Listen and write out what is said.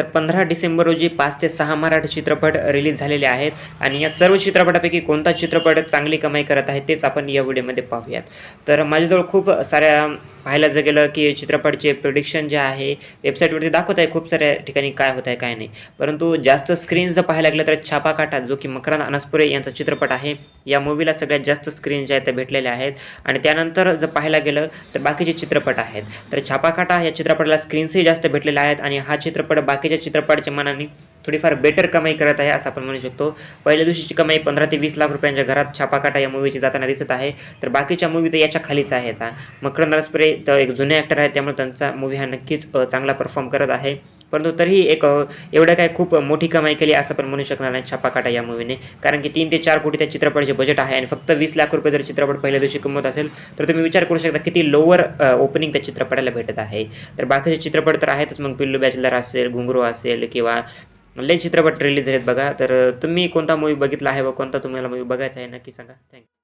तर पंधरा डिसेंबर रोजी पाच ते सहा मराठी चित्रपट रिलीज झालेले आहेत आणि या सर्व चित्रपटापैकी कोणता चित्रपट चांगली कमाई करत आहे तेच आपण या व्हिडिओमध्ये पाहूयात. तर माझ्याजवळ खूप साऱ्या पाहायला जर गेलं की चित्रपटचे प्रोडिक्शन जे आहे वेबसाईटवरती दाखवत आहे खूप साऱ्या ठिकाणी काय होत आहे काय नाही. परंतु जास्त स्क्रीन जर पाहायला गेलं तर छापा काटा जो की मकरान अनसपुरे यांचा चित्रपट आहे या मूवीला सगळ्यात जास्त स्क्रीन ज्या आहेत त्या भेटलेल्या आहेत. आणि त्यानंतर जर पाहायला गेलं तर बाकीचे चित्रपट आहेत. तर छापा काटा या चित्रपटाला स्क्रीन्सही जास्त भेटलेल्या आहेत आणि हा चित्रपट बाकीच्या चित्रपटाच्या मनाने थोडीफार बेटर कमाई करत आहे असं आपण म्हणू शकतो. पहिल्या दिवशीची कमाई पंधरा ते वीस लाख रुपयांच्या घरात छापाकाटा या मूवीची जाताना दिसत आहे. तर बाकीच्या मूवी तर याच्या खालीच आहेत हा. मकरंद अनासपुरे तर एक जुने ॲक्टर आहे त्यामुळे त्यांचा मूवी हा नक्कीच चांगला परफॉर्म करत आहे. परंतु तरीही एक एवढं काय खूप मोठी कमाई केली असं पण म्हणू शकणार नाही छापाकाटा या मूवीने कारण की तीन ते चार कोटी त्या चित्रपटाचे बजेट आहे आणि फक्त वीस लाख रुपये जर चित्रपट पहिल्या दिवशी कमवत असेल तर तुम्ही विचार करू शकता किती लोअर ओपनिंग त्या चित्रपटाला भेटत आहे. तर बाकीचे चित्रपट तर आहेतच मग पिल्लू बॅचलर असेल घुंगरू असेल किंवा लय चित्रपट रिलीज आहेत बघा. तर तुम्ही कोणता मूवी बघितला आहे व कोणता तुम्हाला मूवी बघायचा आहे नक्की सांगा. थँक्यू